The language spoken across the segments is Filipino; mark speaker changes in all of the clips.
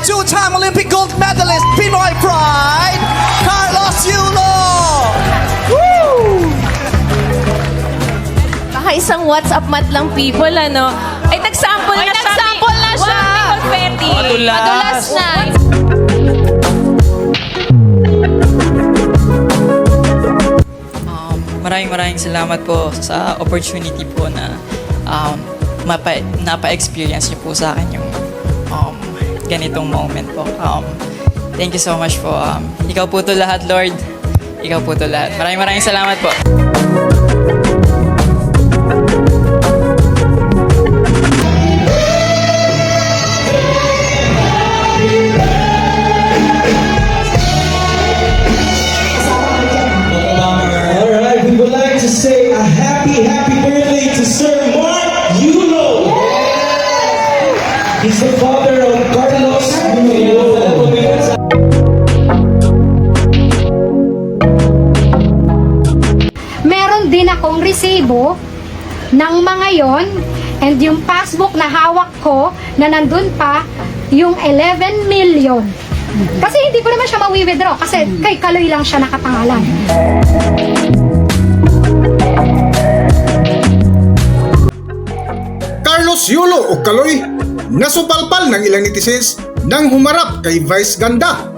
Speaker 1: two-time Olympic gold medalist, Pinoy Pride, Carlos Yulo! Woo!
Speaker 2: Baka isang WhatsApp mat lang people, ano? Ay, nag-sample
Speaker 3: Ay,
Speaker 2: na siya.
Speaker 3: nag-sample na siya.
Speaker 2: Wow, confetti.
Speaker 3: Madulas.
Speaker 2: Madulas na.
Speaker 4: Um, maraming maraming salamat po sa opportunity po na um, mapa, napa-experience niyo po sa akin yung ganitong moment po. Um, thank you so much po. Um, ikaw po to lahat, Lord. Ikaw po to lahat. Maraming maraming salamat po.
Speaker 5: Ng mga yon and yung passbook na hawak ko na nandun pa yung 11 million. Kasi hindi ko naman siya mawi-withdraw kasi kay Kaloy lang siya nakapangalan.
Speaker 6: Carlos Yulo o Kaloy, nasupalpal ng ilang netizens nang humarap kay Vice Ganda.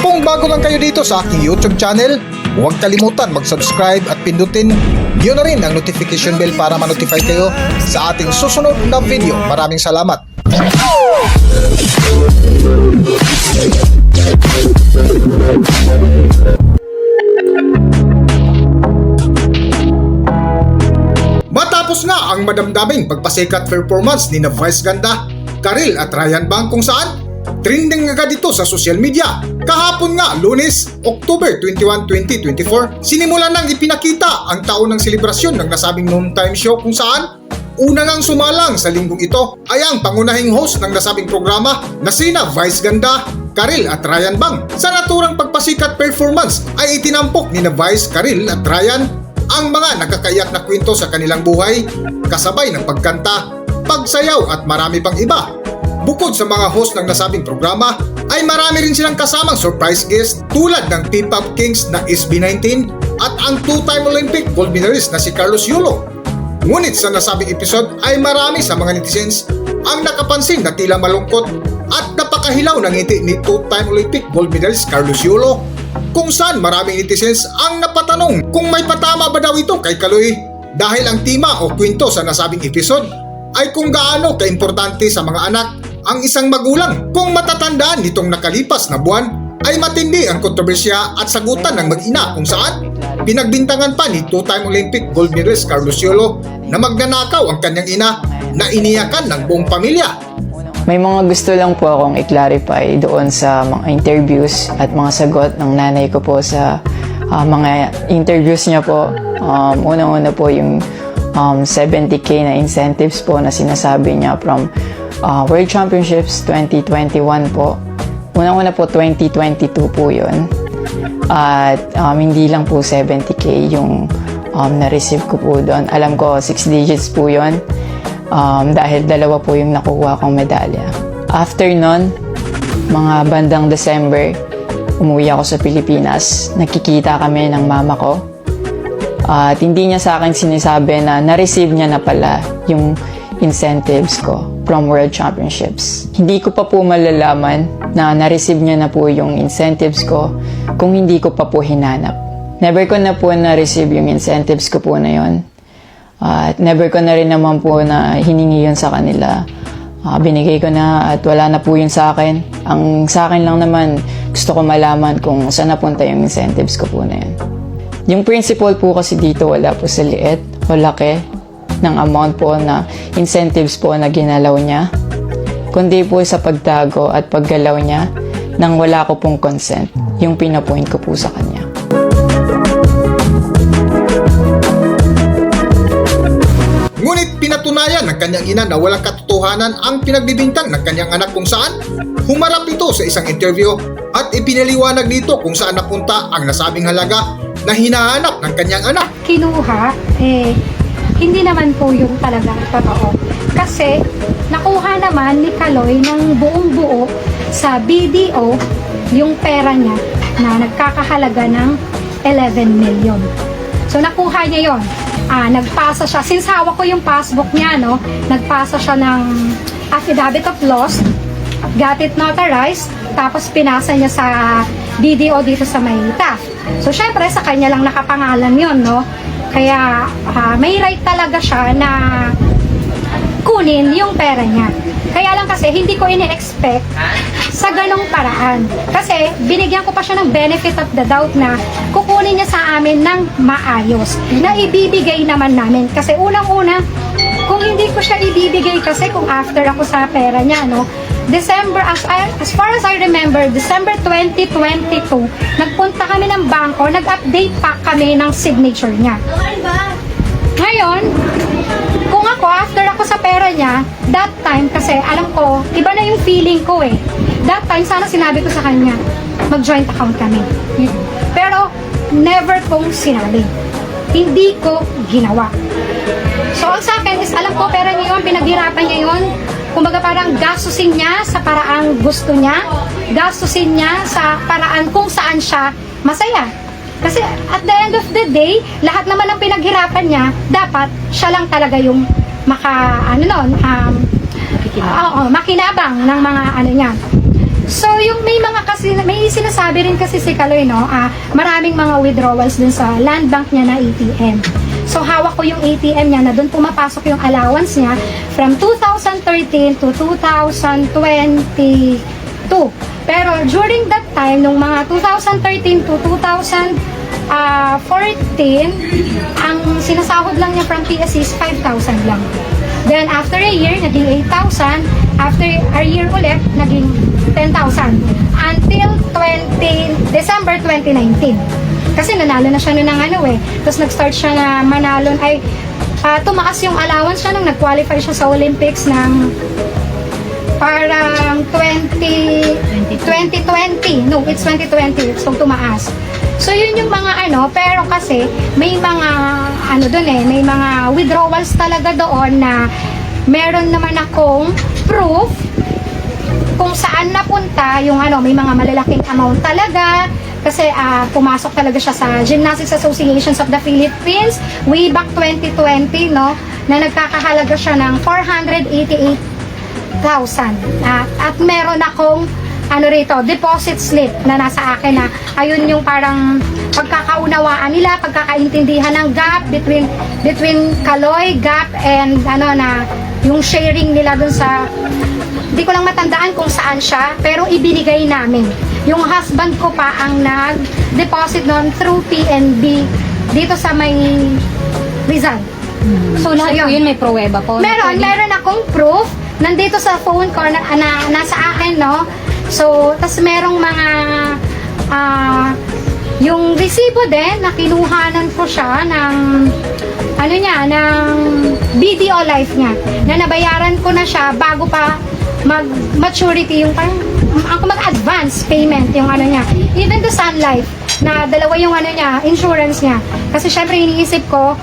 Speaker 7: Kung bago lang kayo dito sa aking YouTube channel, huwag kalimutan mag-subscribe at pindutin nyo na rin ang notification bell para ma-notify kayo sa ating susunod na video. Maraming salamat!
Speaker 6: Matapos nga ang madamdaming pagpasikat performance ni na Vice Ganda, Karil at Ryan Bang kung saan trending agad ito sa social media. Kahapon nga, lunes, October 21, 2024, sinimulan nang ipinakita ang taon ng selebrasyon ng nasabing noontime show kung saan Una ngang sumalang sa linggong ito ay ang pangunahing host ng nasabing programa na sina Vice Ganda, Karil at Ryan Bang. Sa naturang pagpasikat performance ay itinampok ni na Vice, Karil at Ryan ang mga nakakayak na kwento sa kanilang buhay, kasabay ng pagkanta, pagsayaw at marami pang iba. Bukod sa mga host ng nasabing programa, ay marami rin silang kasamang surprise guest tulad ng P-Pop Kings na SB19 at ang two-time Olympic gold medalist na si Carlos Yulo. Ngunit sa nasabing episode ay marami sa mga netizens ang nakapansin na tila malungkot at napakahilaw ng ngiti ni two-time Olympic gold medalist Carlos Yulo kung saan maraming netizens ang napatanong kung may patama ba daw ito kay Kaloy dahil ang tema o kwento sa nasabing episode ay kung gaano kaimportante sa mga anak ang isang magulang. Kung matatandaan nitong nakalipas na buwan ay matindi ang kontrobersya at sagutan ng mag-ina kung saan pinagbintangan pa ni two-time Olympic gold medalist Carlos Yolo na magnanakaw ang kanyang ina na iniyakan ng buong pamilya.
Speaker 4: May mga gusto lang po akong i-clarify doon sa mga interviews at mga sagot ng nanay ko po sa ah, mga interviews niya po. Um, Unang-una po yung um, 70k na incentives po na sinasabi niya from ah, World Championships 2021 po. Unang-una po 2022 po yun. At um, hindi lang po 70k yung um, na-receive ko po doon. Alam ko 6 digits po yun um, dahil dalawa po yung nakuha kong medalya. After nun, mga bandang December, umuwi ako sa Pilipinas. Nakikita kami ng mama ko. At hindi niya sa akin sinasabi na na-receive niya na pala yung incentives ko from World Championships. Hindi ko pa po malalaman na na-receive niya na po yung incentives ko kung hindi ko pa po hinanap. Never ko na po na-receive yung incentives ko po na yon. At never ko na rin naman po na hiningi yun sa kanila. Ah, binigay ko na at wala na po yun sa akin. Ang sa akin lang naman, gusto ko malaman kung saan napunta yung incentives ko po na yun. Yung principle po kasi dito wala po sa liit o laki ng amount po na incentives po na ginalaw niya. Kundi po sa pagtago at paggalaw niya nang wala ko pong consent yung pinapoint ko po sa kanya.
Speaker 6: Ngunit pinatunayan ng kanyang ina na walang katotohanan ang pinagbibintang ng kanyang anak kung saan humarap ito sa isang interview at ipinaliwanag nito kung saan napunta ang nasabing halaga na hinahanap ng kanyang anak.
Speaker 5: Kinuha, eh, hindi naman po yung talagang totoo. Kasi nakuha naman ni Kaloy ng buong buo sa BDO yung pera niya na nagkakahalaga ng 11 million. So nakuha niya yon. Ah, nagpasa siya. Since hawak ko yung passbook niya, no, nagpasa siya ng affidavit of loss, got it notarized, tapos pinasa niya sa BDO dito sa Mayta. So, syempre, sa kanya lang nakapangalan yon no? Kaya, ah, may right talaga siya na kunin yung pera niya. Kaya lang kasi, hindi ko ini-expect sa ganong paraan. Kasi, binigyan ko pa siya ng benefit of the doubt na kukunin niya sa amin ng maayos. Na ibibigay naman namin. Kasi unang-una, kung hindi ko siya ibibigay kasi kung after ako sa pera niya, no, December, as, I- as far as I remember, December 2022, nagpunta kami ng bangko, nag-update pa kami ng signature niya. Ngayon, kung ako, after ako sa pera niya, that time, kasi alam ko, iba na yung feeling ko eh. That time, sana sinabi ko sa kanya, mag-joint account kami. Pero, never kong sinabi. Hindi ko ginawa. So, ang sa akin is, alam ko, pera niya yun, pinaghirapan niya yun. Kumbaga parang gastusin niya sa paraang gusto niya, gastusin niya sa paraan kung saan siya masaya. Kasi at the end of the day, lahat naman ng pinaghirapan niya, dapat siya lang talaga yung maka, ano nun, um, oo, makinabang ng mga ano niya. So, yung may mga kasi, may sinasabi rin kasi si Kaloy, no, ah, maraming mga withdrawals dun sa land bank niya na ATM. So, hawak ko yung ATM niya na doon pumapasok yung allowance niya from 2013 to 2022. Pero during that time, nung mga 2013 to 2014, ang sinasahod lang niya from TSC is 5,000 lang. Then, after a year, naging 8,000. After a year ulit, naging 10,000. Until 20, December 2019. Kasi nanalo na siya nun ng ano eh. Tapos nag-start siya na manalo, ay ah, tumaas yung allowance siya nung nag-qualify siya sa Olympics ng parang 20, 2020. No, it's 2020. So, tumaas. So, yun yung mga ano, pero kasi may mga, ano dun eh, may mga withdrawals talaga doon na meron naman akong proof kung saan napunta yung ano, may mga malalaking amount talaga kasi ah, pumasok talaga siya sa Gymnastics Associations of the Philippines way back 2020 no na nagkakahalaga siya ng 488,000 at, at meron akong ano rito, deposit slip na nasa akin na ayun yung parang pagkakaunawaan nila, pagkakaintindihan ng gap between between Kaloy, Gap and ano na yung sharing nila dun sa hindi ko lang matandaan kung saan siya, pero ibinigay namin. Yung husband ko pa ang nag-deposit noon through PNB dito sa may Rizal.
Speaker 3: So, lahat
Speaker 5: So,
Speaker 3: po
Speaker 5: yun.
Speaker 3: yun may pruweba po.
Speaker 5: Meron, meron akong proof. Nandito sa phone ko na, na nasa akin, no? So, tas merong mga ah yung resibo din na kinuhanan ko siya ng ano niya, ng BDO life niya. Na nabayaran ko na siya bago pa mag-maturity yung parang ako mag-advance payment yung ano niya. Even the Sun Life na dalawa yung ano niya, insurance niya. Kasi syempre iniisip ko,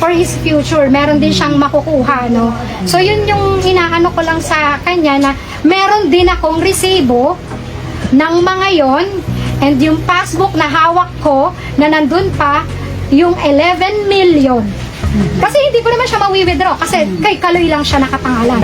Speaker 5: for his future, meron din siyang makukuha, no? So, yun yung inaano ko lang sa kanya na meron din akong resibo ng mga yon and yung passbook na hawak ko na nandun pa yung 11 million. Kasi hindi ko naman siya mawi-withdraw kasi kay Kaloy lang siya nakapangalan.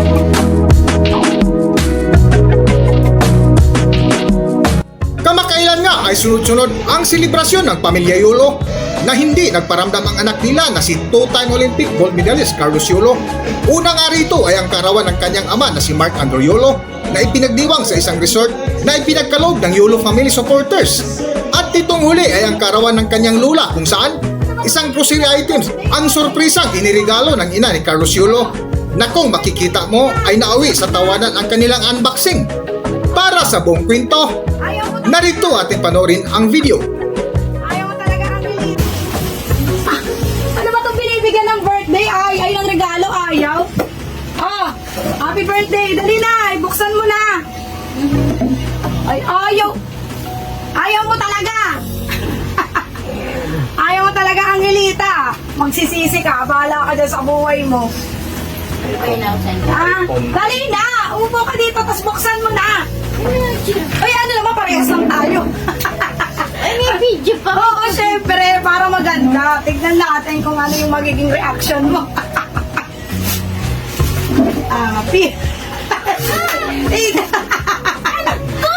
Speaker 6: Kamakailan nga ay sunod-sunod ang selebrasyon ng pamilya Yulo na hindi nagparamdam ang anak nila na si two-time Olympic gold medalist Carlos Yulo. Una nga rito ay ang karawan ng kanyang ama na si Mark Andrew Yulo na ipinagdiwang sa isang resort na ipinagkaloob ng Yulo family supporters. At itong huli ay ang karawan ng kanyang lula kung saan isang grocery items ang sorpresang inirigalo ng ina ni Carlos Yulo na kung makikita mo ay nauwi sa tawanan ang kanilang unboxing. Para sa buong kwento, narito ating panoorin ang video.
Speaker 8: Ayaw mo talaga ang bilis. Ah, ano ba itong binibigyan ng birthday? Ay, ay ng regalo, ayaw. Ah, happy birthday. Dali na, buksan mo na. Ay, ayaw. Ayaw mo talaga. ayaw mo talaga, Angelita. Magsisisi ka, bahala ka dyan sa buhay mo. Ah, dali na! Upo ka dito, tapos buksan mo na! Ay, ano naman, parehas lang tayo.
Speaker 2: Ay, may video pa.
Speaker 8: Oo, syempre, para maganda. Tignan natin kung ano yung magiging reaction mo. ah, pi... Tig- Paluto!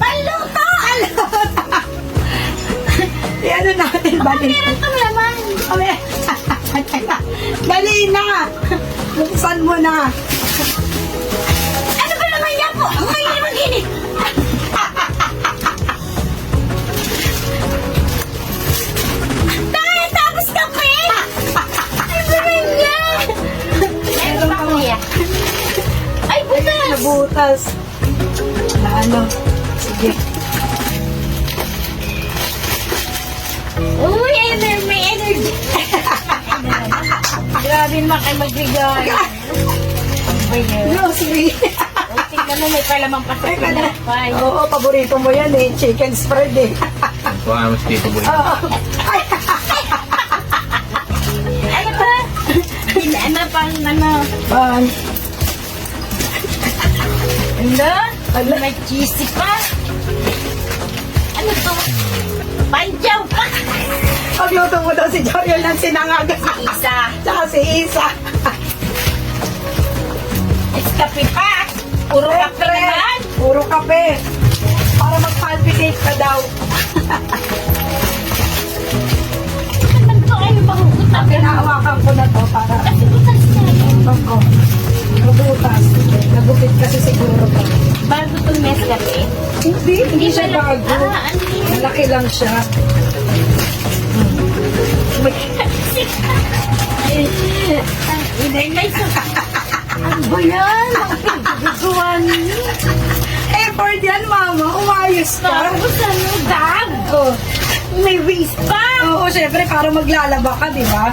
Speaker 8: Paluto! Eh, ano natin, bali.
Speaker 2: Meron.
Speaker 8: Kami. Dali na! Buksan mo na.
Speaker 2: Ano ba naman yan po? Ang mahirap mag-init. Dahil tapos kape! Ay, ba na yan? Meron pa kuya. Ay, butas!
Speaker 8: Nabutas. Na ano? Sige.
Speaker 2: Uy, may energy. Grabe naman kayo magbigay. Ano?
Speaker 8: Grocery.
Speaker 2: O, tingnan mo, may palamang pa sa pinapay.
Speaker 8: Oo, paborito mo yan eh. Chicken spread eh.
Speaker 9: Baka mas dito boy.
Speaker 8: Oo. Ay,
Speaker 2: Ano ba? Ano pang ano?
Speaker 8: Ban.
Speaker 2: Ano? May cheesy pa. Ano to? Panjaw pa.
Speaker 8: Pagluto mo daw si Joriel ng sinangag.
Speaker 2: Isa.
Speaker 8: Tsaka si Isa.
Speaker 2: Eskape pa. Puro kape naman.
Speaker 8: Puro kape. Para mag-palpitate ka daw.
Speaker 2: Ano to? Ano ba hukutan?
Speaker 8: Pinahawakan ko na to para
Speaker 2: Kasi butas na yun.
Speaker 8: Nabutas. Nagupit kasi siguro to.
Speaker 2: Bago itong Nescafe.
Speaker 8: Hindi, hindi siya bago.
Speaker 2: Ah, ano yun?
Speaker 8: Malaki lang siya.
Speaker 2: Inay, sa... Ano ba yan? Ang niyo.
Speaker 8: Effort yan, mama. Umayos ka.
Speaker 2: Tapos ano, bag.
Speaker 8: Oh.
Speaker 2: May waist pa.
Speaker 8: Oo, syempre, para maglalaba ka, di ba?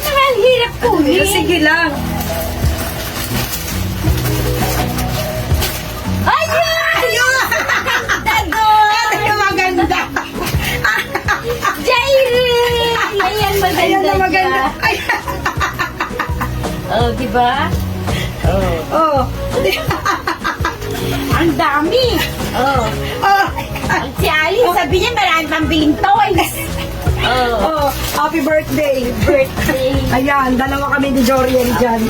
Speaker 2: Ang hirap kunin.
Speaker 8: sige lang. Happy birthday.
Speaker 2: Birthday.
Speaker 8: Ayan, dalawa kami ni Jorian dyan.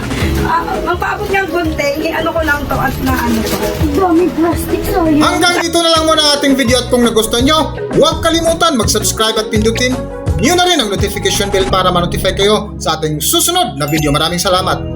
Speaker 8: ah, magpaabot niyang gunting, ano ko lang to at na ano to.
Speaker 2: Dami plastic sa'yo.
Speaker 6: Hanggang dito na lang muna ang ating video at kung nagustuhan nyo, huwag kalimutan mag-subscribe at pindutin nyo na rin ang notification bell para ma-notify kayo sa ating susunod na video. Maraming salamat!